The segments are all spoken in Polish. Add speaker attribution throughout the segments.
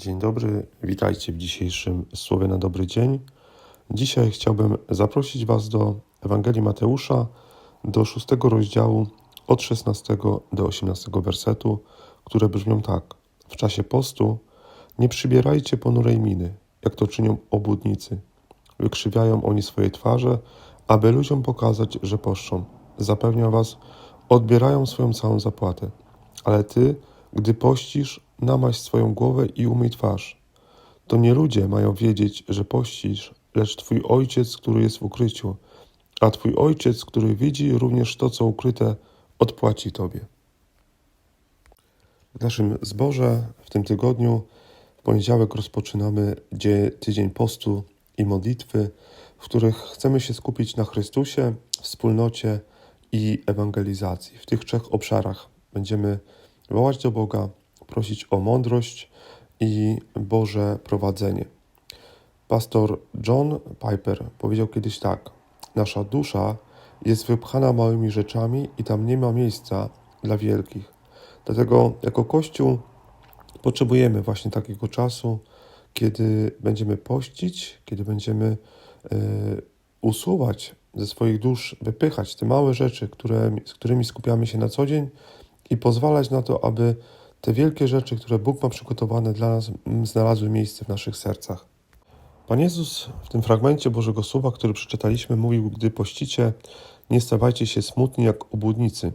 Speaker 1: Dzień dobry, witajcie w dzisiejszym Słowie na dobry dzień. Dzisiaj chciałbym zaprosić Was do Ewangelii Mateusza, do szóstego rozdziału, od 16 do 18 wersetu, które brzmią tak. W czasie postu nie przybierajcie ponurej miny, jak to czynią obłudnicy. Wykrzywiają oni swoje twarze, aby ludziom pokazać, że poszczą. Zapewniam Was, odbierają swoją całą zapłatę. Ale Ty, gdy pościsz, namaś swoją głowę i umyj twarz. To nie ludzie mają wiedzieć, że pościsz, lecz Twój Ojciec, który jest w ukryciu, a Twój Ojciec, który widzi również to, co ukryte, odpłaci Tobie. W naszym zborze w tym tygodniu, w poniedziałek rozpoczynamy dzie- tydzień postu i modlitwy, w których chcemy się skupić na Chrystusie, wspólnocie i ewangelizacji. W tych trzech obszarach będziemy wołać do Boga, prosić o mądrość i Boże prowadzenie. Pastor John Piper powiedział kiedyś tak: Nasza dusza jest wypchana małymi rzeczami i tam nie ma miejsca dla wielkich. Dlatego jako Kościół potrzebujemy właśnie takiego czasu, kiedy będziemy pościć, kiedy będziemy e, usuwać ze swoich dusz, wypychać te małe rzeczy, które, z którymi skupiamy się na co dzień i pozwalać na to, aby te wielkie rzeczy, które Bóg ma przygotowane dla nas, m, znalazły miejsce w naszych sercach. Pan Jezus w tym fragmencie Bożego Słowa, który przeczytaliśmy, mówił, gdy pościcie, nie stawajcie się smutni jak obłudnicy.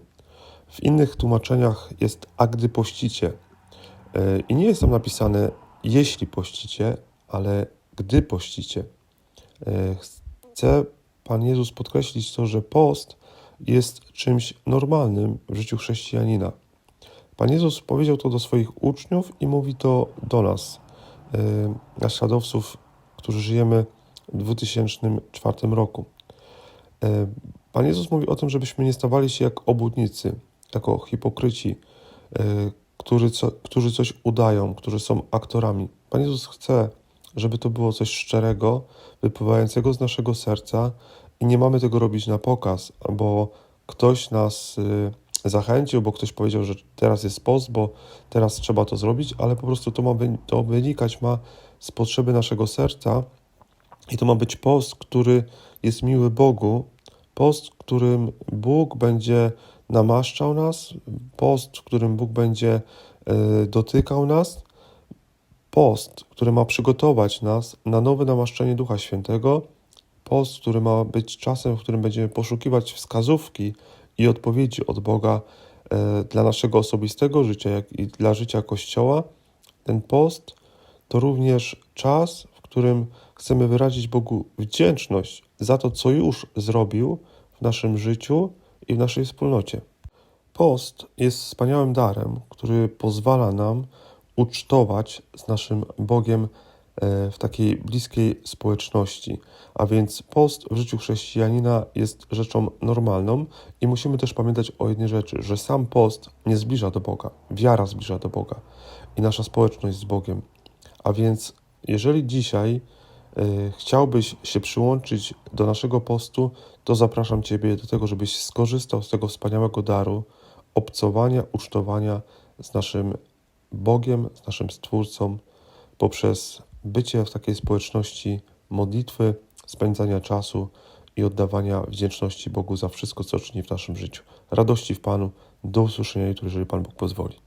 Speaker 1: W innych tłumaczeniach jest, a gdy pościcie. E, I nie jest tam napisane, jeśli pościcie, ale gdy pościcie. E, Chce Pan Jezus podkreślić to, że post jest czymś normalnym w życiu chrześcijanina. Pan Jezus powiedział to do swoich uczniów i mówi to do nas, e, naśladowców, którzy żyjemy w 2004 roku. E, Pan Jezus mówi o tym, żebyśmy nie stawali się jak obłudnicy, jako hipokryci, e, którzy, co, którzy coś udają, którzy są aktorami. Pan Jezus chce, żeby to było coś szczerego, wypływającego z naszego serca i nie mamy tego robić na pokaz, bo ktoś nas y, zachęcił, bo ktoś powiedział, że teraz jest post, bo teraz trzeba to zrobić, ale po prostu to ma to wynikać ma z potrzeby naszego serca i to ma być post, który jest miły Bogu, post, którym Bóg będzie namaszczał nas, post, w którym Bóg będzie y, dotykał nas, post, który ma przygotować nas na nowe namaszczenie Ducha Świętego, post, który ma być czasem, w którym będziemy poszukiwać wskazówki i odpowiedzi od Boga e, dla naszego osobistego życia, jak i dla życia Kościoła. Ten post to również czas, w którym chcemy wyrazić Bogu wdzięczność za to, co już zrobił w naszym życiu i w naszej wspólnocie. Post jest wspaniałym darem, który pozwala nam ucztować z naszym Bogiem w takiej bliskiej społeczności. A więc post w życiu chrześcijanina jest rzeczą normalną i musimy też pamiętać o jednej rzeczy, że sam post nie zbliża do Boga, wiara zbliża do Boga i nasza społeczność z Bogiem. A więc jeżeli dzisiaj e, chciałbyś się przyłączyć do naszego postu, to zapraszam Ciebie do tego, żebyś skorzystał z tego wspaniałego daru obcowania, ucztowania z naszym Bogiem, z naszym Stwórcą, poprzez bycie w takiej społeczności modlitwy, spędzania czasu i oddawania wdzięczności Bogu za wszystko, co czyni w naszym życiu. Radości w Panu. Do usłyszenia jutro, jeżeli Pan Bóg pozwoli.